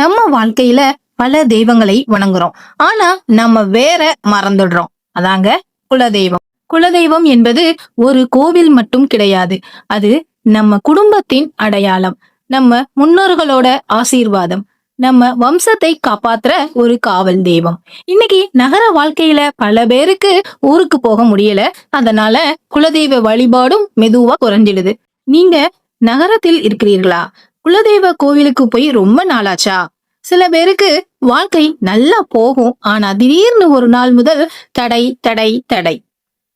நம்ம வாழ்க்கையில பல தெய்வங்களை வணங்குறோம். ஆனா நம்ம வேற மறந்துடுறோம். அதாங்க குலதெய்வம். குலதெய்வம் என்பது ஒரு கோவில் மட்டும் கிடையாது. அது நம்ம குடும்பத்தின் அடையாளம். நம்ம முன்னோர்களோட ஆசீர்வாதம். நம்ம வம்சத்தை காப்பாத்துற ஒரு காவல் தெய்வம். இன்னைக்கு நகர வாழ்க்கையில பல பேருக்கு ஊருக்கு போக முடியல. அதனால குலதெய்வ வழிபாடும் மெதுவா குறைஞ்சிடுது. நீங்க நகரத்தில் இருக்கிறீர்களா? குலதெய்வ கோவிலுக்கு போய் ரொம்ப நாளாச்சா? சில பேருக்கு வாழ்க்கை நல்லா போகும். ஆனா திடீர்னு ஒரு நாள் முதல் தடை தடை தடை.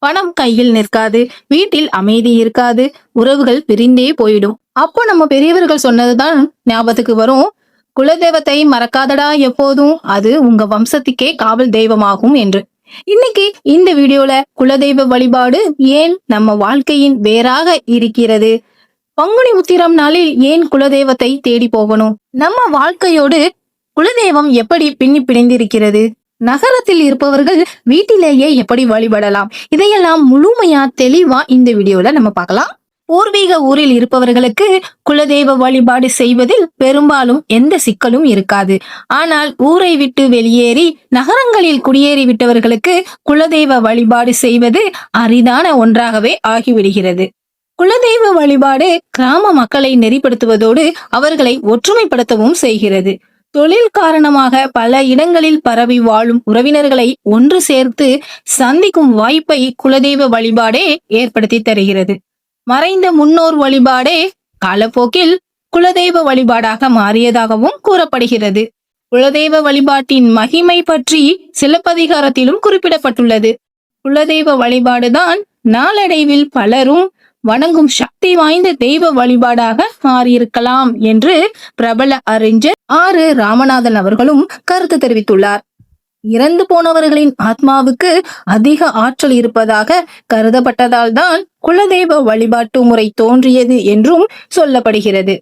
பணம் கையில் நிற்காது வீட்டில் அமைதி இருக்காது உறவுகள் பிரிந்தே போயிடும். அப்போ நம்ம பெரியவர்கள் சொன்னதுதான் ஞாபகத்துக்கு வரும். குலதெய்வத்தை மறக்காதடா எப்போதும் அது உங்க வம்சத்துக்கே காவல் தெய்வமாகும் என்று. இன்னைக்கு இந்த வீடியோல குலதெய்வ வழிபாடு ஏன் நம்ம வாழ்க்கையின் வேறாக இருக்கிறது? பங்குனி உத்திரம் நாளில் ஏன் குலதெய்வத்தை தேடி போகணும்? நம்ம வாழ்க்கையோடு குலதெய்வம் எப்படி பின்னி பிணைந்திருக்கிறது? நகரத்தில் இருப்பவர்கள் வீட்டிலேயே எப்படி வழிபடலாம்? இதையெல்லாம் முழுமையா தெளிவா இந்த வீடியோல நம்ம பார்க்கலாம். பூர்வீக ஊரில் இருப்பவர்களுக்கு குலதெய்வ வழிபாடு செய்வதில் பெரும்பாலும் எந்த சிக்கலும் இருக்காது. ஆனால் ஊரை விட்டு வெளியேறி நகரங்களில் குடியேறி விட்டவர்களுக்கு குலதெய்வ வழிபாடு செய்வது அரிதான ஒன்றாகவே ஆகிவிடுகிறது. குலதெய்வ வழிபாடு கிராம மக்களை நெறிப்படுத்துவதோடு அவர்களை ஒற்றுமைப்படுத்தவும் செய்கிறது. தொழில் காரணமாக பல இடங்களில் பரவி வாழும் உறவினர்களை ஒன்று சேர்த்து சந்திக்கும் வாய்ப்பை குலதெய்வ வழிபாடே ஏற்படுத்தி தருகிறது. மறைந்த முன்னோர் வழிபாடே காலப்போக்கில் குலதெய்வ வழிபாடாக மாறியதாகவும் கூறப்படுகிறது. குலதெய்வ வழிபாட்டின் மகிமை பற்றி சிலப்பதிகாரத்திலும் குறிப்பிடப்பட்டுள்ளது. குலதெய்வ வழிபாடுதான் நாளடைவில் பலரும் வணங்கும் சக்தி வாய்ந்த தெய்வ வழிபாடாக மாறியிருக்கலாம் என்று பிரபல அறிஞர் ஆறு ராமநாதன் அவர்களும் கருத்து தெரிவித்துள்ளார். இறந்து போனவர்களின் ஆத்மாவுக்கு அதிக ஆற்றல் இருப்பதாக கருதப்பட்டதால் தான் குலதெய்வ வழிபாட்டு முறை தோன்றியது என்றும் சொல்லப்படுகிறது.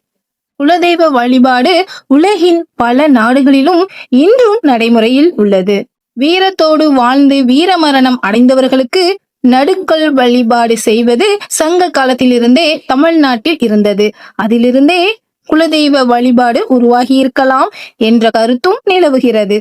குலதெய்வ வழிபாடு உலகின் பல நாடுகளிலும் இன்றும் நடைமுறையில் உள்ளது. வீரத்தோடு வாழ்ந்து வீரமரணம் அடைந்தவர்களுக்கு நடுக்கல் வழிபாடு செய்வது சங்க காலத்திலிருந்தே தமிழ்நாட்டில் இருந்தது. அதிலிருந்தே குலதெய்வ வழிபாடு உருவாகி இருக்கலாம் என்ற கருத்தும் நிலவுகிறது.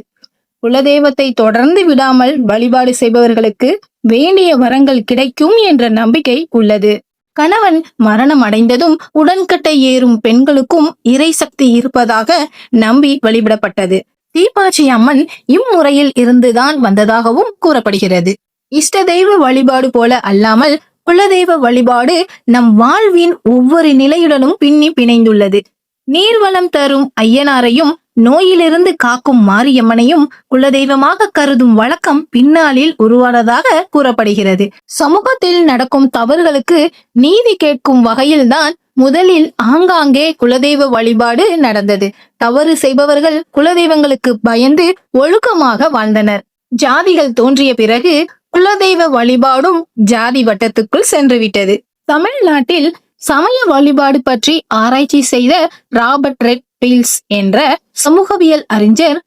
குலதெய்வத்தை தொடர்ந்து விடாமல் வழிபாடு செய்பவர்களுக்கு வேண்டிய வரங்கள் கிடைக்கும் என்ற நம்பிக்கை உள்ளது. கணவன் மரணம் அடைந்ததும் உடன்கட்டை ஏறும் பெண்களுக்கும் இறை சக்தி இருப்பதாக நம்பி வழிபடப்பட்டது. தீபாச்சி அம்மன் இம்முறையில் இருந்துதான் வந்ததாகவும் கூறப்படுகிறது. இஷ்ட தெய்வ வழிபாடு போல அல்லாமல் குலதெய்வ வழிபாடு நம் வாழ்வின் ஒவ்வொரு நிலையுடனும் பின்னி பிணைந்துள்ளது. நீர்வளம் தரும் ஐயனாரையும் நோயிலிருந்து காக்கும் மாரியம்மனையும் குலதெய்வமாக கருதும் வழக்கம் பின்னாளில் உருவானதாக கூறப்படுகிறது. சமூகத்தில் நடக்கும் தவறுகளுக்கு நீதி கேட்கும் வகையில்தான் முதலில் ஆங்காங்கே குலதெய்வ வழிபாடு நடந்தது. தவறு செய்பவர்கள் குலதெய்வங்களுக்கு பயந்து ஒழுக்கமாக வாழ்ந்தனர். ஜாதிகள் தோன்றிய பிறகு குலதெய்வ வழிபாடும் ஜாதி வட்டத்துக்குள் சென்றுவிட்டது. தமிழ்நாட்டில் சமய வழிபாடு பற்றி ஆராய்ச்சி செய்த ராபர்ட் ரெட் பீல்ஸ் என்ற சமூகவியல் அறிஞர்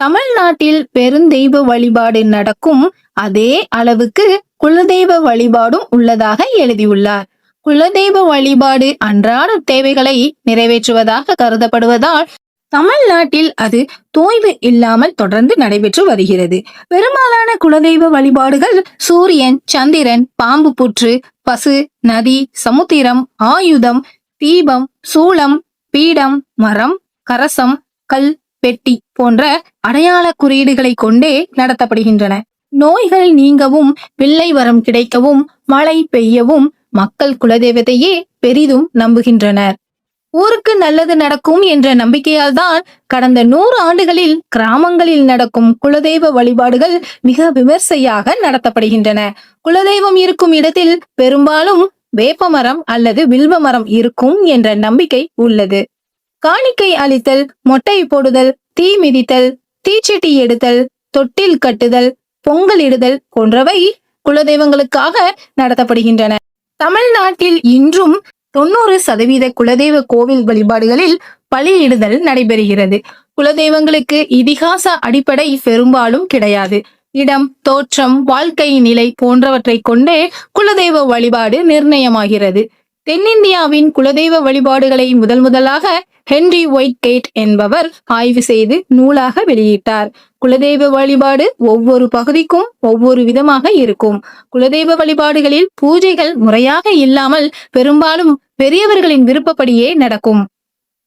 தமிழ்நாட்டில் பெருந்தெய்வ வழிபாடு நடக்கும் அதே அளவுக்கு குலதெய்வ வழிபாடும் உள்ளதாக எழுதியுள்ளார். குலதெய்வ வழிபாடு அன்றாட தேவைகளை நிறைவேற்றுவதாக கருதப்படுவதால் தமிழ்நாட்டில் அது தோய்வு இல்லாமல் தொடர்ந்து நடைபெற்று வருகிறது. பெரும்பாலான குலதெய்வ வழிபாடுகள் சூரியன் சந்திரன் பாம்பு புற்று பசு நதி சமுத்திரம் ஆயுதம் தீபம் சூளம் பீடம் மரம் கரசம் கல் பெட்டி போன்ற அடையாள குறியீடுகளை கொண்டே நடத்தப்படுகின்றன. நோய்கள் நீங்கவும் பிள்ளை வரம் கிடைக்கவும் மழை பெய்யவும் மக்கள் குலதெய்வத்தையே பெரிதும் நம்புகின்றனர். ஊருக்கு நல்லது நடக்கும் என்ற நம்பிக்கையால் தான் கடந்த நூறு ஆண்டுகளில் கிராமங்களில் நடக்கும் குலதெய்வ வழிபாடுகள் மிக விமர்சையாக நடத்தப்படுகின்றன. குலதெய்வம் இருக்கும் இடத்தில் பெரும்பாலும் வேப்பமரம் அல்லது வில்வ மரம் இருக்கும் என்ற நம்பிக்கை உள்ளது. காணிக்கை அளித்தல் மொட்டை போடுதல் தீ மிதித்தல் தீச்சட்டி எடுத்தல் தொட்டில் கட்டுதல் பொங்கல் இடுதல் போன்றவை குலதெய்வங்களுக்காக நடத்தப்படுகின்றன. தமிழ்நாட்டில் இன்றும் தொண்ணூறு சதவீத குலதெய்வ கோவில் வழிபாடுகளில் பலியிடுதல் நடைபெறுகிறது. குலதெய்வங்களுக்கு இதிகாச அடிப்படை பெரும்பாலும் கிடையாது. இடம் தோற்றம் வாழ்க்கை நிலை போன்றவற்றை கொண்டே குலதெய்வ வழிபாடு நிர்ணயமாகிறது. தென்னிந்தியாவின் குலதெய்வ வழிபாடுகளை முதல் முதலாக ஹென்றி ஒயிட் கேட் என்பவர் ஆய்வு செய்து நூலாக வெளியிட்டார். குலதெய்வ வழிபாடு ஒவ்வொரு பகுதிக்கும் ஒவ்வொரு விதமாக இருக்கும். குலதெய்வ வழிபாடுகளில் பூஜைகள் முறையாக இல்லாமல் பெரும்பாலும் பெரியவர்களின் விருப்பப்படியே நடக்கும்.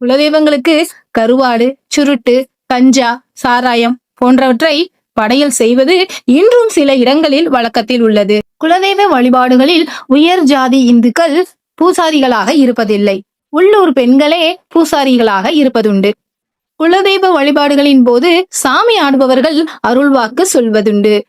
குலதெய்வங்களுக்கு கருவாடு சுருட்டு கஞ்சா சாராயம் போன்றவற்றை படையல் செய்வது இன்றும் சில இடங்களில் வழக்கத்தில் உள்ளது. குலதெய்வ வழிபாடுகளில் உயர் ஜாதி இந்துக்கள் பூசாரிகளாக இருப்பதில்லை. உள்ளூர் பெண்களே பூசாரிகளாக இருப்பதுண்டு. குலதெய்வ வழிபாடுகளின் போது சாமி ஆடுபவர்கள் அருள்வாக்கு சொல்வதுண்டு.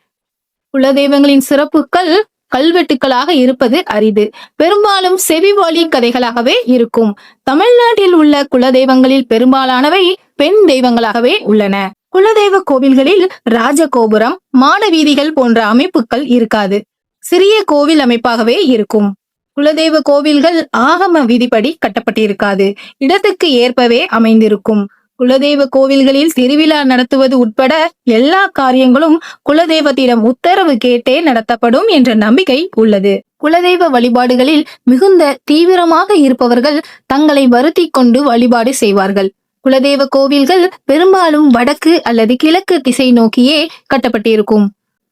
குலதெய்வங்களின் சிறப்புகள் கல்வெட்டுக்களாக இருப்பது அரிது. பெரும்பாலும் செவி கதைகளாகவே இருக்கும். தமிழ்நாட்டில் உள்ள குலதெய்வங்களில் பெரும்பாலானவை பெண் தெய்வங்களாகவே உள்ளன. குலதெய்வ கோவில்களில் ராஜகோபுரம் மாடவீதிகள் போன்ற அமைப்புகள் இருக்காது. சிறிய கோவில் அமைப்பாகவே இருக்கும். குலதெய்வ கோவில்கள் ஆகம விதிப்படி கட்டப்பட்டிருக்காது. இடத்துக்கு ஏற்பவே அமைந்திருக்கும். குலதெய்வ கோவில்களில் திருவிழா நடத்துவது உட்பட எல்லா காரியங்களும் குலதெய்வத்திடம் உத்தரவு கேட்டே நடத்தப்படும் என்ற நம்பிக்கை உள்ளது. குலதெய்வ வழிபாடுகளில் மிகுந்த தீவிரமாக இருப்பவர்கள் தங்களை வருத்தி கொண்டு வழிபாடு செய்வார்கள். குலதெய்வ கோவில்கள் பெரும்பாலும் வடக்கு அல்லது கிழக்கு திசை நோக்கியே கட்டப்பட்டிருக்கும்.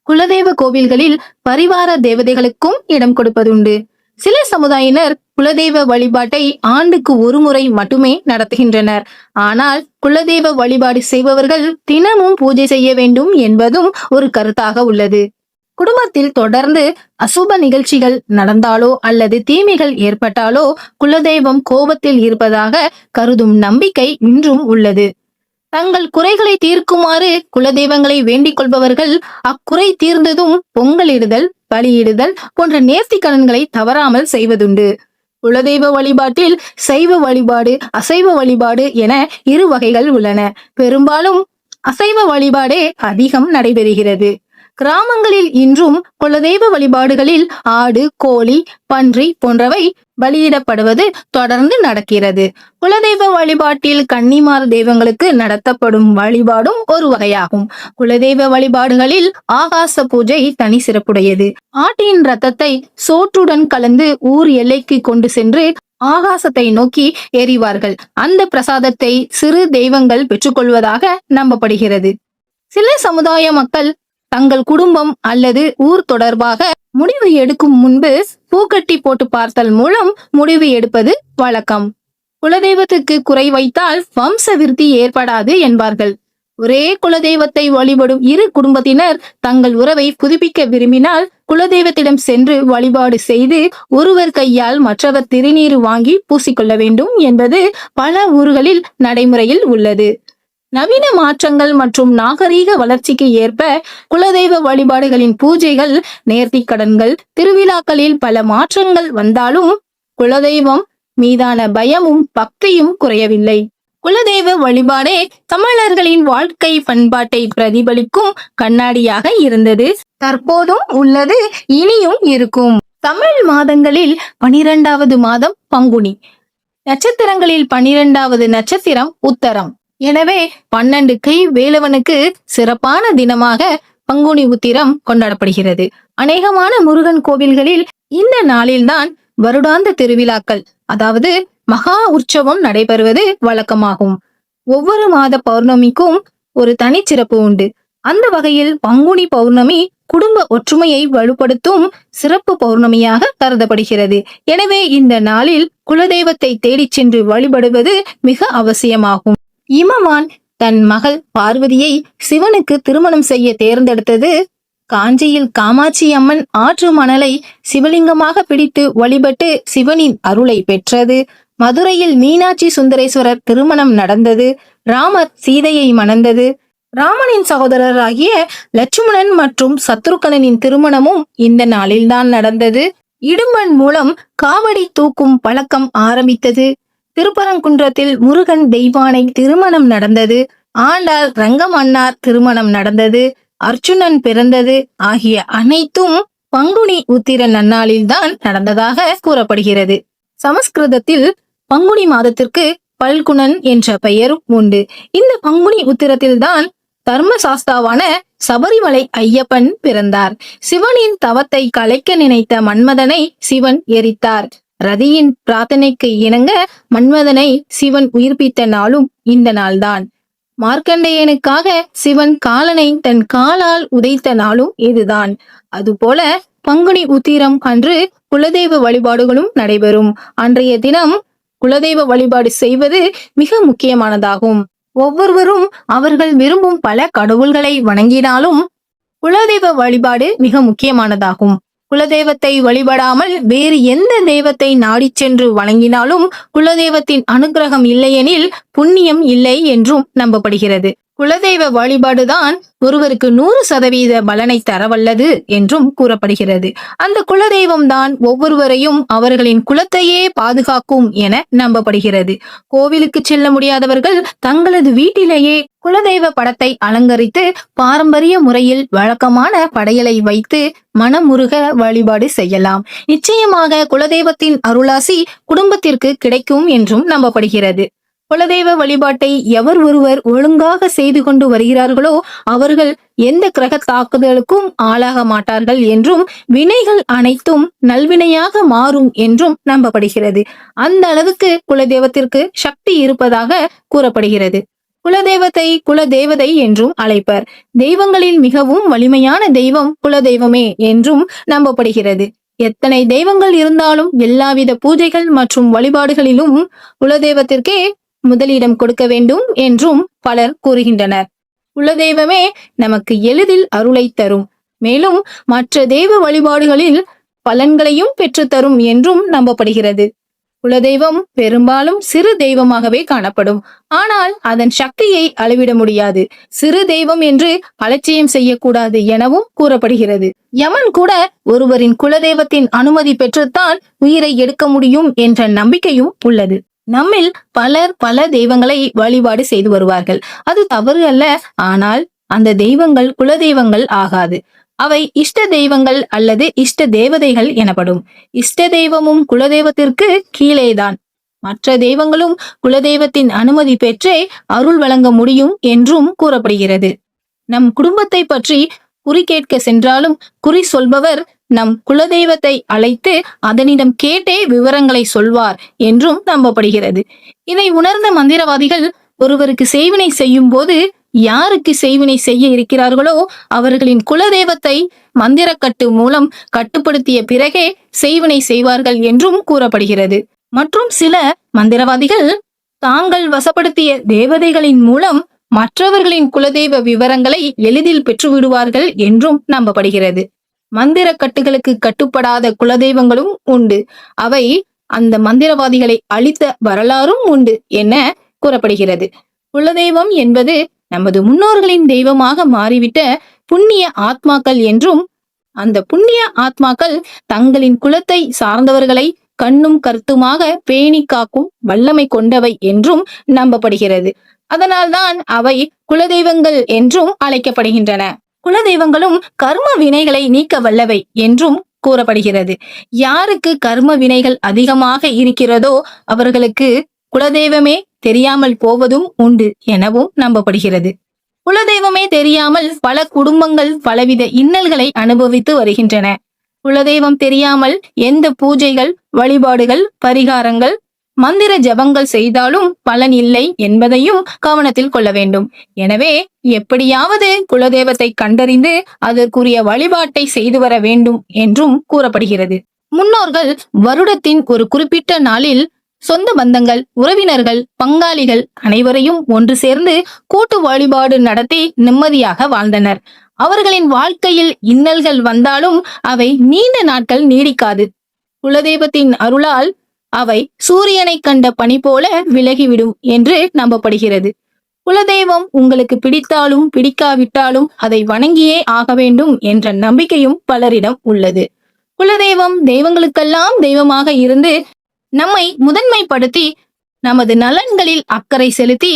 குலதெய்வ கோவில்களில் பரிவார தேவதைகளுக்கும் இடம் கொடுப்பதுண்டு. சில சமுதாயினர் குலதெய்வ வழிபாட்டை ஆண்டுக்கு ஒரு முறை மட்டுமே நடத்துகின்றனர். ஆனால் குலதெய்வ வழிபாடு செய்பவர்கள் தினமும் பூஜை செய்ய வேண்டும் என்பதும் ஒரு கருத்தாக உள்ளது. குடும்பத்தில் தொடர்ந்து அசுப நிகழ்ச்சிகள் நடந்தாலோ அல்லது தீமைகள் ஏற்பட்டாலோ குலதெய்வம் கோபத்தில் இருப்பதாக கருதும் நம்பிக்கை இன்றும் உள்ளது. தங்கள் குறைகளை தீர்க்குமாறு குலதெய்வங்களை வேண்டிக் கொள்பவர்கள் அக்குறை தீர்ந்ததும் பொங்கலிடுதல் பலியிடுதல் போன்ற நேர்த்தி கடன்களை தவறாமல் செய்வதுண்டு. குலதெய்வ வழிபாட்டில் சைவ வழிபாடு அசைவ வழிபாடு என இரு வகைகள் உள்ளன. பெரும்பாலும் அசைவ வழிபாடே அதிகம் நடைபெறுகிறது. கிராமங்களில் இன்றும் குலதெய்வ வழிபாடுகளில் ஆடு கோழி பன்றி போன்றவை பலியிடப்படுவது தொடர்ந்து நடக்கிறது. குலதெய்வ வழிபாட்டில் கன்னிமார் தெய்வங்களுக்கு நடத்தப்படும் வழிபாடும் ஒரு வகையாகும். குலதெய்வ வழிபாடுகளில் ஆகாச பூஜை தனி சிறப்புடையது. ஆட்டின் ரத்தத்தை சோற்றுடன் கலந்து ஊர் எல்லைக்கு கொண்டு சென்று ஆகாசத்தை நோக்கி எறிவார்கள் அந்த பிரசாதத்தை சிறு தெய்வங்கள் பெற்றுக்கொள்வதாக நம்பப்படுகிறது. சில சமுதாய மக்கள் தங்கள் குடும்பம் அல்லது ஊர் தொடர்பாக முடிவு எடுக்கும் முன்பு பூக்கட்டி போட்டு பார்த்தல் மூலம் முடிவு எடுப்பது வழக்கம். குலதெய்வத்துக்கு குறை வைத்தால் வம்ச விருத்தி ஏற்படாது என்பார்கள். ஒரே குலதெய்வத்தை வழிபடும் இரு குடும்பத்தினர் தங்கள் உறவை புதுப்பிக்க விரும்பினால் குலதெய்வத்திடம் சென்று வழிபாடு செய்து ஒருவர் கையால் மற்றவர் திருநீர் வாங்கி பூசிக்கொள்ள வேண்டும் என்பது பல ஊர்களில் நடைமுறையில் உள்ளது. நவீன மாற்றங்கள் மற்றும் நாகரீக வளர்ச்சிக்கு ஏற்ப குலதெய்வ வழிபாடுகளின் பூஜைகள் நேர்த்தி கடன்கள் திருவிழாக்களில் பல மாற்றங்கள் வந்தாலும் குலதெய்வம் மீதான பயமும் பக்தியும் குறையவில்லை. குலதெய்வ வழிபாடே தமிழர்களின் வாழ்க்கை பண்பாட்டை பிரதிபலிக்கும் கண்ணாடியாக இருந்தது. தற்போதும் உள்ளது இனியும் இருக்கும். தமிழ் மாதங்களில் பனிரெண்டாவது மாதம் பங்குனி. நட்சத்திரங்களில் பனிரெண்டாவது நட்சத்திரம் உத்தரம். எனவே பன்னெண்டு கை வேலவனுக்கு சிறப்பான தினமாக பங்குனி உத்திரம் கொண்டாடப்படுகிறது. அநேகமான முருகன் கோவில்களில் இந்த நாளில்தான் வருடாந்த திருவிழாக்கள் அதாவது மகா உற்சவம் நடைபெறுவது வழக்கமாகும். ஒவ்வொரு மாத பௌர்ணமிக்கும் ஒரு தனிச்சிறப்பு உண்டு. அந்த வகையில் பங்குனி பௌர்ணமி குடும்ப ஒற்றுமையை வலுப்படுத்தும் சிறப்பு பௌர்ணமியாக கருதப்படுகிறது. எனவே இந்த நாளில் குலதெய்வத்தை தேடிச் சென்று வழிபடுவது மிக அவசியமாகும். இமவான் தன் மகள் பார்வதியை சிவனுக்கு திருமணம் செய்ய தேர்ந்தெடுத்தது. காஞ்சியில் காமாட்சி அம்மன் ஆற்று மணலை சிவலிங்கமாக பிடித்து வழிபட்டு சிவனின் அருளை பெற்றது. மதுரையில் மீனாட்சி சுந்தரேஸ்வரர் திருமணம் நடந்தது. ராமர் சீதையை மணந்தது. ராமனின் சகோதரராகிய லட்சுமணன் மற்றும் சத்ருகனனின் திருமணமும் இந்த நாளில்தான் நடந்தது. இடுமன் மூலம் காவடி தூக்கும் பழக்கம் ஆரம்பித்தது. திருப்பரங்குன்றத்தில் முருகன் தெய்வானை திருமணம் நடந்தது. ஆண்டாள் ரங்கமன்னார் திருமணம் நடந்தது. அர்ச்சுனன் பிறந்தது ஆகிய அனைத்தும் பங்குனி உத்திர நன்னாளில்தான் நடந்ததாக கூறப்படுகிறது. சமஸ்கிருதத்தில் பங்குனி மாதத்திற்கு பல்குணன் என்ற பெயரும் உண்டு. இந்த பங்குனி உத்திரத்தில்தான் தர்மசாஸ்தாவான சபரிமலை ஐயப்பன் பிறந்தார். சிவனின் தவத்தை கலைக்க நினைத்த மன்மதனை சிவன் எரித்தார். ரதியின் பிரார்த்தனைக்கு இணங்க மன்மதனை சிவன் உயிர்ப்பித்த நாளும் இந்த நாள்தான். மார்க்கண்டேயனுக்காக சிவன் காலனை தன் காலால் உதைத்த நாளும் இதுதான். அதுபோல பங்குனி உத்திரம் அன்று குலதெய்வ வழிபாடுகளும் நடைபெறும். அன்றைய தினம் குலதெய்வ வழிபாடு செய்வது மிக முக்கியமானதாகும். ஒவ்வொருவரும் அவர்கள் விரும்பும் பல கடவுள்களை வணங்கினாலும் குலதெய்வ வழிபாடு மிக முக்கியமானதாகும். குலதெய்வத்தை வழிபடாமல் வேறு எந்த தெய்வத்தை நாடி சென்று வணங்கினாலும் குலதெய்வத்தின் அனுகிரகம் இல்லையெனில் புண்ணியம் இல்லை என்றும் நம்பப்படுகிறது. குலதெய்வ வழிபாடுதான் ஒருவருக்கு நூறு சதவீத பலனை தரவல்லது என்றும் கூறப்படுகிறது. அந்த குலதெய்வம் தான் ஒவ்வொருவரையும் அவர்களின் குலத்தையே பாதுகாக்கும் என நம்பப்படுகிறது. கோவிலுக்கு செல்ல முடியாதவர்கள் தங்களது வீட்டிலேயே குலதெய்வ படத்தை அலங்கரித்து பாரம்பரிய முறையில் வழக்கமான படையலை வைத்து மனமுருக வழிபாடு செய்யலாம். நிச்சயமாக குலதெய்வத்தின் அருளாசி குடும்பத்திற்கு கிடைக்கும் என்றும் நம்பப்படுகிறது. குலதெய்வ வழிபாட்டை எவர் ஒருவர் ஒழுங்காக செய்து கொண்டு வருகிறார்களோ அவர்கள் எந்த கிரக தாக்குதலுக்கும் ஆளாக மாட்டார்கள் என்றும் வினைகள் அனைத்தும் நல்வினையாக மாறும் என்றும் நம்பப்படுகிறது. அந்த அளவுக்கு குலதெய்வத்திற்கு சக்தி இருப்பதாக கூறப்படுகிறது. குலதெய்வத்தை குலதேவதை என்றும் அழைப்பர். தெய்வங்களில் மிகவும் வலிமையான தெய்வம் குலதெய்வமே என்றும் நம்பப்படுகிறது. எத்தனை தெய்வங்கள் இருந்தாலும் எல்லாவித பூஜைகள் மற்றும் வழிபாடுகளிலும் குலதெய்வத்திற்கே முதலிடம் கொடுக்க வேண்டும் என்றும் பலர் கூறுகின்றனர். குலதெய்வமே நமக்கு எளிதில் அருளை தரும். மேலும் மற்ற தெய்வ வழிபாடுகளில் பலன்களையும் பெற்றுத்தரும் என்றும் நம்பப்படுகிறது. குலதெய்வம் பெரும்பாலும் சிறு தெய்வமாகவே காணப்படும். ஆனால் அதன் சக்தியை அளவிட முடியாது. சிறு தெய்வம் என்று அலட்சியம் செய்யக்கூடாது எனவும் கூறப்படுகிறது. யமன் கூட ஒருவரின் குலதெய்வத்தின் அனுமதி பெற்றுத்தான் உயிரை எடுக்க முடியும் என்ற நம்பிக்கையும் உள்ளது. நம்மில் பலர் பல தெய்வங்களை வழிபாடு செய்து வருவார்கள். அது தவறு அல்ல. ஆனால் அந்த தெய்வங்கள் குலதெய்வங்கள் ஆகாது. அவை இஷ்ட தெய்வங்கள் அல்லது இஷ்ட தேவதைகள் எனப்படும். இஷ்ட தெய்வமும் குலதெய்வத்திற்கு கீழேதான். மற்ற தெய்வங்களும் குலதெய்வத்தின் அனுமதி பெற்றே அருள் வழங்க முடியும் என்றும் கூறப்படுகிறது. நம் குடும்பத்தை பற்றி குறி கேட்க சென்றாலும் குறி சொல்பவர் நம் குலதெய்வத்தை அழைத்து அதனிடம் கேட்டே விவரங்களை சொல்வார் என்றும் நம்பப்படுகிறது. இதை உணர்ந்த மந்திரவாதிகள் ஒருவருக்கு செய்வினை செய்யும் போது யாருக்கு செய்வினை செய்ய இருக்கிறார்களோ அவர்களின் குலதெய்வத்தை மந்திரக்கட்டு மூலம் கட்டுப்படுத்திய பிறகே செய்வினை செய்வார்கள் என்றும் கூறப்படுகிறது. மற்றும் சில மந்திரவாதிகள் தாங்கள் வசப்படுத்திய தேவதைகளின் மூலம் மற்றவர்களின் குலதெய்வ விவரங்களை எளிதில் பெற்றுவிடுவார்கள் என்றும் நம்பப்படுகிறது. மந்திர கட்டுகளுக்கு கட்டுப்படாத குலதெய்வங்களும் உண்டு. அவை அந்த மந்திரவாதிகளை அழித்த வரலாறும் உண்டு என கூறப்படுகிறது. குலதெய்வம் என்பது நமது முன்னோர்களின் தெய்வமாக மாறிவிட்ட புண்ணிய ஆத்மாக்கள் என்றும் அந்த புண்ணிய ஆத்மாக்கள் தங்களின் குலத்தை சார்ந்தவர்களை கண்ணும் கருத்துமாக பேணி காக்கும் வல்லமை கொண்டவை என்றும் நம்பப்படுகிறது. அதனால்தான் அவை குலதெய்வங்கள் என்றும் அழைக்கப்படுகின்றன. குலதெய்வங்களும் கர்ம வினைகளை நீக்க வல்லவை என்றும் கூறப்படுகிறது. யாருக்கு கர்ம வினைகள் அதிகமாக இருக்கிறதோ அவர்களுக்கு குலதெய்வமே தெரியாமல் போவதும் உண்டு எனவும் நம்பப்படுகிறது. குலதெய்வமே தெரியாமல் பல குடும்பங்கள் பலவித இன்னல்களை அனுபவித்து வருகின்றன. குலதெய்வம் தெரியாமல் எந்த பூஜைகள் வழிபாடுகள் பரிகாரங்கள் மந்திர ஜபங்கள் செய்தாலும் பலன் இல்லை என்பதையும் கவனத்தில் கொள்ள வேண்டும். எனவே எப்படியாவது குலதெய்வத்தை கண்டறிந்து அதற்குரிய வழிபாட்டை செய்து வர வேண்டும் என்றும் கூறப்படுகிறது. முன்னோர்கள் வருடத்தின் ஒரு குறிப்பிட்ட நாளில் சொந்த பந்தங்கள் உறவினர்கள் பங்காளிகள் அனைவரையும் ஒன்று சேர்ந்து கூட்டு வழிபாடு நடத்தி நிம்மதியாக வாழ்ந்தனர். அவர்களின் வாழ்க்கையில் இன்னல்கள் வந்தாலும் அவை நீண்ட நாட்கள் நீடிக்காது. குலதெய்வத்தின் அருளால் அவை சூரியனை கண்ட பனி போல விலகிவிடும் என்று நம்பப்படுகிறது. குலதெய்வம் உங்களுக்கு பிடித்தாலும் பிடிக்காவிட்டாலும் அதை வணங்கியே ஆக வேண்டும் என்ற நம்பிக்கையும் பலரிடம் உள்ளது. குலதெய்வம் தெய்வங்களுக்கெல்லாம் தெய்வமாக இருந்து நம்மை முதன்மைப்படுத்தி நமது நலன்களில் அக்கறை செலுத்தி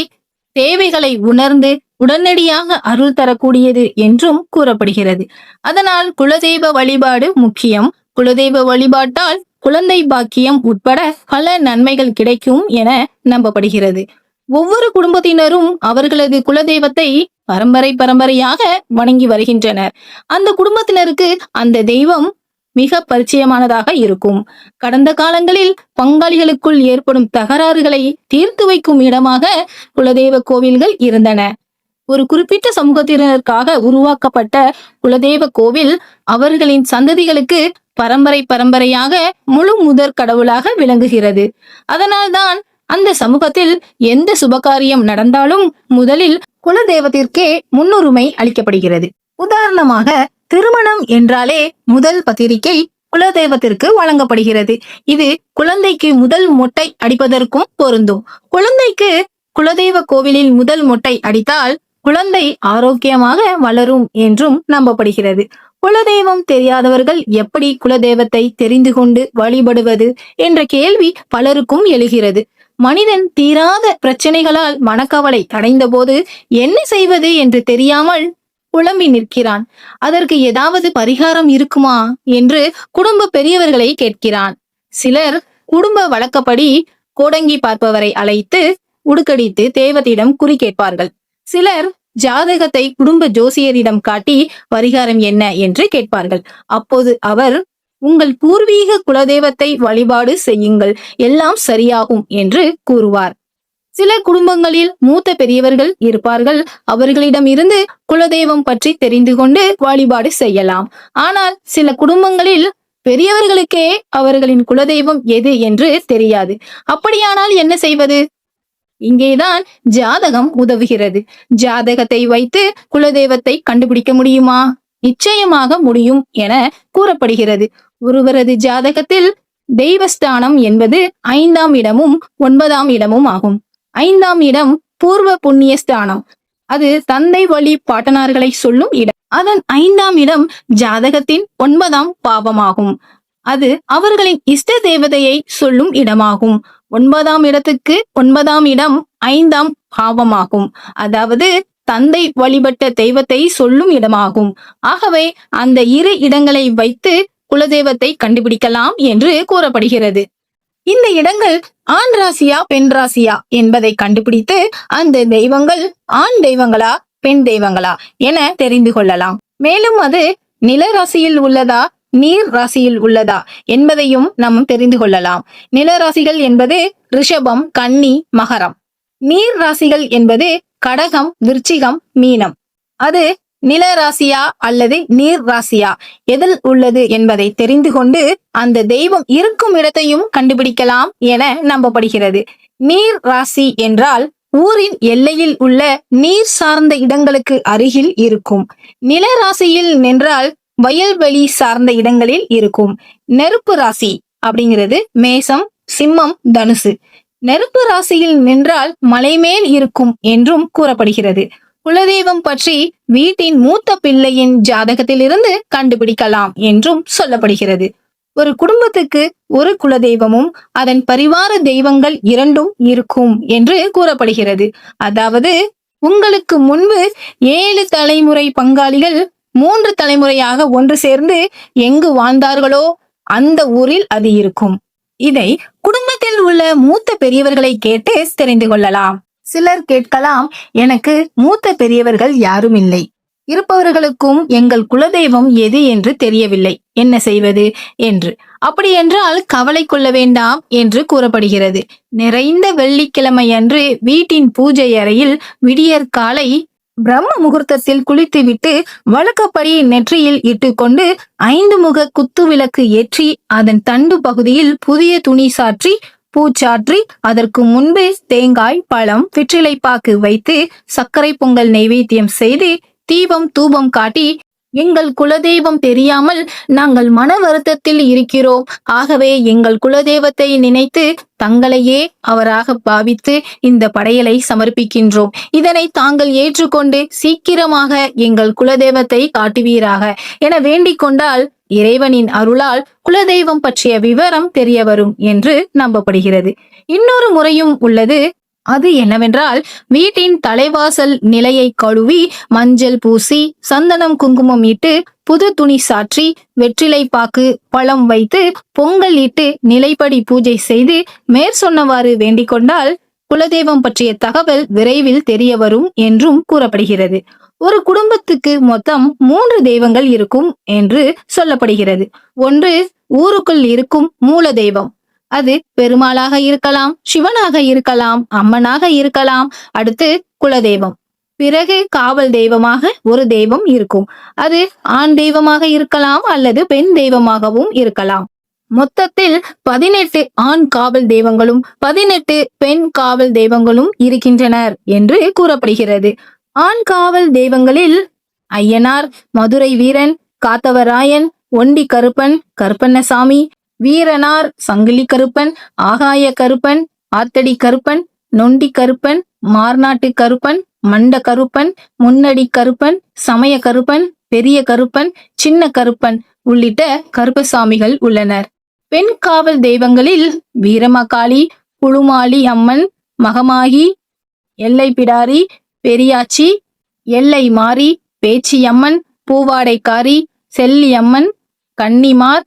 தேவைகளை உணர்ந்து உடனடியாக அருள் தரக்கூடியது என்றும் கூறப்படுகிறது. அதனால் குலதெய்வ வழிபாடு முக்கியம். குலதெய்வ வழிபாட்டால் குழந்தை பாக்கியம் உட்பட பல நன்மைகள் கிடைக்கும் என நம்பப்படுகிறது. ஒவ்வொரு குடும்பத்தினரும் அவர்களது குலதெய்வத்தை பரம்பரை பரம்பரையாக வணங்கி வருகின்றனர். அந்த குடும்பத்தினருக்கு அந்த தெய்வம் மிக பரிச்சயமானதாக இருக்கும். கடந்த காலங்களில் பங்காளிகளுக்குள் ஏற்படும் தகராறுகளை தீர்த்து வைக்கும் இடமாக குலதெய்வ கோவில்கள் இருந்தன. ஒரு குறிப்பிட்ட சமூகத்தினருக்காக உருவாக்கப்பட்ட குலதெய்வ கோவில் அவர்களின் சந்ததிகளுக்கு பரம்பரை பரம்பரையாக முழு முதற் கடவுளாக விளங்குகிறது. அதனால்தான் அந்த சமூகத்தில் எந்த சுபகாரியம் நடந்தாலும் முதலில் குலதெய்வத்திற்கே முன்னுரிமை அளிக்கப்படுகிறது. உதாரணமாக திருமணம் என்றாலே முதல் பத்திரிகை குலதெய்வத்திற்கு வழங்கப்படுகிறது. இது குழந்தைக்கு முதல் மொட்டை அடிப்பதற்கும் பொருந்தும். குழந்தைக்கு குலதெய்வ கோவிலில் முதல் மொட்டை அடித்தால் குழந்தை ஆரோக்கியமாக வளரும் என்றும் நம்பப்படுகிறது. குலதெய்வம் தெரியாதவர்கள் எப்படி குலதெய்வத்தை தெரிந்து கொண்டு வழிபடுவது என்ற கேள்வி பலருக்கும் எழுகிறது. மனிதன் தீராத பிரச்சனைகளால் மனக்கவலை அடைந்தபோது என்ன செய்வது என்று தெரியாமல் புலம்பி நிற்கிறான். அதற்கு ஏதாவது பரிகாரம் இருக்குமா என்று குடும்ப பெரியவர்களை கேட்கிறான். சிலர் குடும்ப வழக்கப்படி கோடங்கி பார்ப்பவரை அழைத்து உடுக்கடித்து தெய்வத்திடம் குறி கேட்பார்கள். சிலர் ஜாதகத்தை குடும்ப ஜோசியரிடம் காட்டி பரிகாரம் என்ன என்று கேட்பார்கள். அப்போது அவர் உங்கள் பூர்வீக குலதெய்வத்தை வழிபாடு செய்யுங்கள். எல்லாம் சரியாகும் என்று கூறுவார். சில குடும்பங்களில் மூத்த பெரியவர்கள் இருப்பார்கள். அவர்களிடம் இருந்து குலதெய்வம் பற்றி தெரிந்து கொண்டு வழிபாடு செய்யலாம். ஆனால் சில குடும்பங்களில் பெரியவர்களுக்கே அவர்களின் குலதெய்வம் எது என்று தெரியாது. அப்படியானால் என்ன செய்வது? இங்கேதான் ஜாதகம் உதவுகிறது. ஜாதகத்தை வைத்து குலதெய்வத்தை கண்டுபிடிக்க முடியுமா? நிச்சயமாக முடியும் என கூறப்படுகிறது. ஒருவரது ஜாதகத்தில் தெய்வஸ்தானம் என்பது ஐந்தாம் இடமும் ஒன்பதாம் இடமும் ஆகும். ஐந்தாம் இடம் பூர்வ புண்ணிய ஸ்தானம். அது தந்தை வழி பாட்டனார்களை சொல்லும் இடம். அதன் ஐந்தாம் இடம் ஜாதகத்தின் ஒன்பதாம் பாவமாகும். அது அவர்களின் இஷ்ட தேவதையை சொல்லும் இடமாகும். ஒன்பதாம் இடத்துக்கு ஒன்பதாம் இடம் ஐந்தாம் பாவமாகும். அதாவது தந்தை வழிபட்ட தெய்வத்தை சொல்லும் இடமாகும். ஆகவே அந்த இரு இடங்களை வைத்து குலதெய்வத்தை கண்டுபிடிக்கலாம் என்று கூறப்படுகிறது. இந்த இடங்கள் ஆண் ராசியா பெண் ராசியா என்பதை கண்டுபிடித்து அந்த தெய்வங்கள் ஆண் தெய்வங்களா பெண் தெய்வங்களா என தெரிந்து கொள்ளலாம். மேலும் அது நில ராசியில் உள்ளதா நீர் ராசியில் உள்ளதா என்பதையும் நாம் தெரிந்து கொள்ளலாம். நில ராசிகள் என்பது ரிஷபம் கன்னி மகரம். நீர் ராசிகள் என்பது கடகம் விருச்சிகம் மீனம். அது நில ராசியா அல்லது நீர் ராசியா? எதில் உள்ளது என்பதை தெரிந்து கொண்டு அந்த தெய்வம் இருக்கும் இடத்தையும் கண்டுபிடிக்கலாம் என நம்பப்படுகிறது. நீர் ராசி என்றால் ஊரின் எல்லையில் உள்ள நீர் சார்ந்த இடங்களுக்கு அருகில் இருக்கும். நில ராசியில் நின்றால் வயல்வெளி சார்ந்த இடங்களில் இருக்கும். நெருப்பு ராசி அப்படிங்கிறது மேசம் சிம்மம் தனுசு. நெருப்பு ராசியில் நின்றால் மலைமேல் இருக்கும் என்றும் கூறப்படுகிறது. குலதெய்வம் பற்றி வீட்டின் மூத்த பிள்ளையின் ஜாதகத்திலிருந்து கண்டுபிடிக்கலாம் என்றும் சொல்லப்படுகிறது. ஒரு குடும்பத்துக்கு ஒரு குலதெய்வமும் அதன் பரிவார தெய்வங்கள் இரண்டும் இருக்கும் என்று கூறப்படுகிறது. அதாவது உங்களுக்கு முன்பு ஏழு தலைமுறை பங்காளிகள் மூன்று தலைமுறையாக ஒன்று சேர்ந்து எங்கு வாழ்ந்தார்களோ அந்த ஊரில் அது இருக்கும். இதை குடும்பத்தில் உள்ள மூத்த பெரியவர்களை கேட்டு தெரிந்து கொள்ளலாம். சிலர் கேட்கலாம் எனக்கு மூத்த பெரியவர்கள் யாரும் இல்லை. இருப்பவர்களுக்கும் எங்கள் குலதெய்வம் எது என்று தெரியவில்லை. என்ன செய்வது என்று. அப்படி என்றால் கவலை கொள்ள வேண்டாம் என்று கூறப்படுகிறது. நிறைந்த வெள்ளிக்கிழமை அன்று வீட்டின் பூஜை அறையில் விடியற்காலை பிரம்ம முகூர்த்தத்தில் குளித்துவிட்டு வழக்கப்படி நெற்றியில் இட்டுக்கொண்டு ஐந்து முக குத்து விளக்கு ஏற்றி அதன் தண்டு பகுதியில் புதிய துணி சாற்றி பூச்சாற்றி அதற்கு முன்பே தேங்காய் பழம் வெற்றிலைப்பாக்கு வைத்து சர்க்கரை பொங்கல் நைவேத்தியம் செய்து தீபம் தூபம் காட்டி எங்கள் குலதெய்வம் தெரியாமல் நாங்கள் மன வருத்தத்தில் இருக்கிறோம். ஆகவே எங்கள் குலதெய்வத்தை நினைத்து தங்களையே அவராக பாவித்து இந்த படையலை சமர்ப்பிக்கின்றோம். இதனை தாங்கள் ஏற்றுக்கொண்டு சீக்கிரமாக எங்கள் குலதெய்வத்தை காட்டுவீராக. என வேண்டிக் கொண்டால் இறைவனின் அருளால் குலதெய்வம் பற்றிய விவரம் தெரிய வரும் என்று நம்பப்படுகிறது. இன்னொரு முறையும் உள்ளது. அது என்னவென்றால் வீட்டின் தலைவாசல் நிலையை கழுவி மஞ்சள் பூசி சந்தனம் குங்குமம் இட்டு புது துணி சாற்றி வெற்றிலை பாக்கு பழம் வைத்து பொங்கல் இட்டு நிலைப்படி பூஜை செய்து மேற் சொன்னவாறு வேண்டிக் கொண்டால் குலதெய்வம் பற்றிய தகவல் விரைவில் தெரிய வரும் என்றும் கூறப்படுகிறது. ஒரு குடும்பத்துக்கு மொத்தம் மூன்று தெய்வங்கள் இருக்கும் என்று சொல்லப்படுகிறது. ஒன்று ஊருக்குள் இருக்கும் மூல தெய்வம் அது பெருமாளாக இருக்கலாம் சிவனாக இருக்கலாம் அம்மனாக இருக்கலாம். அடுத்து குலதெய்வம். பிறகு காவல் தெய்வமாக ஒரு தெய்வம் இருக்கும். அது ஆண் தெய்வமாக இருக்கலாம் அல்லது பெண் தெய்வமாகவும் இருக்கலாம். மொத்தத்தில் பதினெட்டு ஆண் காவல் தெய்வங்களும் பதினெட்டு பெண் காவல் தெய்வங்களும் இருக்கின்றனர் என்று கூறப்படுகிறது. ஆண் காவல் தெய்வங்களில் ஐயனார் மதுரை வீரன் காத்தவராயன் ஒண்டி கருப்பன் கருப்பண்ணசாமி வீரனார் சங்கிலி கருப்பன் ஆகாய கருப்பன் ஆத்தடி கருப்பன் நொண்டி கருப்பன் மார்நாட்டு கருப்பன் மண்ட கருப்பன் முன்னடி கருப்பன் சமய கருப்பன் பெரிய கருப்பன் சின்ன கருப்பன் உள்ளிட்ட கருப்பசாமிகள் உள்ளனர். பெண் காவல் தெய்வங்களில் வீரமகாளி குழுமாளி அம்மன் மகமாகி எல்லை பிடாரி பெரியாச்சி எல்லை மாறி பேச்சியம்மன் பூவாடைக்காரி செல்லியம்மன் கன்னிமார்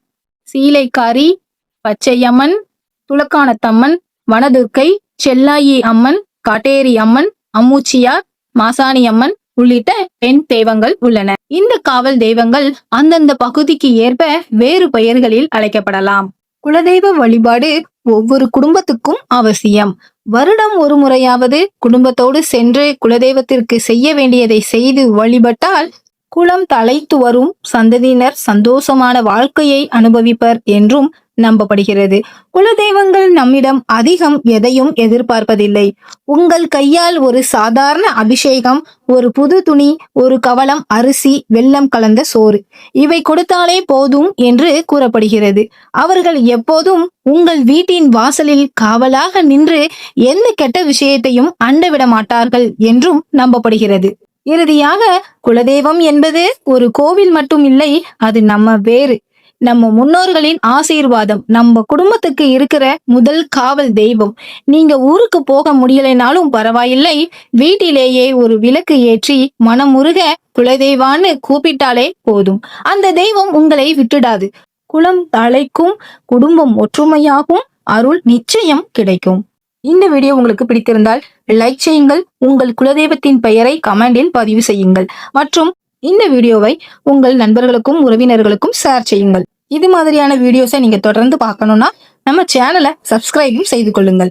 சீலைக்காரி பச்சையம்மன் துலக்கானத்தம்மன் வனதுர்க்கை செல்லாயி அம்மன் காட்டேரி அம்மன் அம்மூச்சியார் மாசாணி அம்மன் உள்ளிட்ட பெண் தெய்வங்கள் உள்ளன. இந்த காவல் தெய்வங்கள் அந்தந்த பகுதிக்கு ஏற்ப வேறு பெயர்களில் அழைக்கப்படலாம். குலதெய்வ வழிபாடு ஒவ்வொரு குடும்பத்துக்கும் அவசியம். வருடம் ஒரு முறையாவது குடும்பத்தோடு சென்று குலதெய்வத்திற்கு செய்ய வேண்டியதை செய்து வழிபட்டால் குலம் தலைத்து வரும் சந்ததியினர் சந்தோஷமான வாழ்க்கையை அனுபவிப்பர் என்றும் நம்பப்படுகிறது. குலதெய்வங்கள் நம்மிடம் அதிகம் எதையும் எதிர்பார்ப்பதில்லை. உங்கள் கையால் ஒரு சாதாரண அபிஷேகம் ஒரு புது துணி ஒரு கவளம் அரிசி வெள்ளம் கலந்த சோறு. இவை கொடுத்தாலே போதும் என்று கூறப்படுகிறது. அவர்கள் எப்போதும் உங்கள் வீட்டின் வாசலில் காவலாக நின்று எந்த கெட்ட விஷயத்தையும் அண்டவிட மாட்டார்கள் என்றும் நம்பப்படுகிறது. இறுதியாக குலதெய்வம் என்பது ஒரு கோவில் மட்டும் இல்லை அது நம்ம வேறு. நம்ம முன்னோர்களின் ஆசீர்வாதம் நம்ம குடும்பத்துக்கு இருக்கிற முதல் காவல் தெய்வம். நீங்க ஊருக்கு போக முடியலைனாலும் பரவாயில்லை. வீட்டிலேயே ஒரு விளக்கு ஏற்றி மனமுருக குலதெய்வான்னு கூப்பிட்டாலே போதும். அந்த தெய்வம் உங்களை விட்டுடாது. குலம் தழைக்கும் குடும்பம் ஒற்றுமையாகும் அருள் நிச்சயம் கிடைக்கும். இந்த வீடியோ உங்களுக்கு பிடித்திருந்தால் லைக் செய்யுங்கள். உங்கள் குலதெய்வத்தின் பெயரை கமெண்டில் பதிவு செய்யுங்கள். மற்றும் இந்த வீடியோவை உங்கள் நண்பர்களுக்கும் உறவினர்களுக்கும் ஷேர் செய்யுங்கள். இது மாதிரியான வீடியோஸை நீங்க தொடர்ந்து பார்க்கணும்னா நம்ம சேனலை சப்ஸ்கிரைபும் செய்து கொள்ளுங்கள்.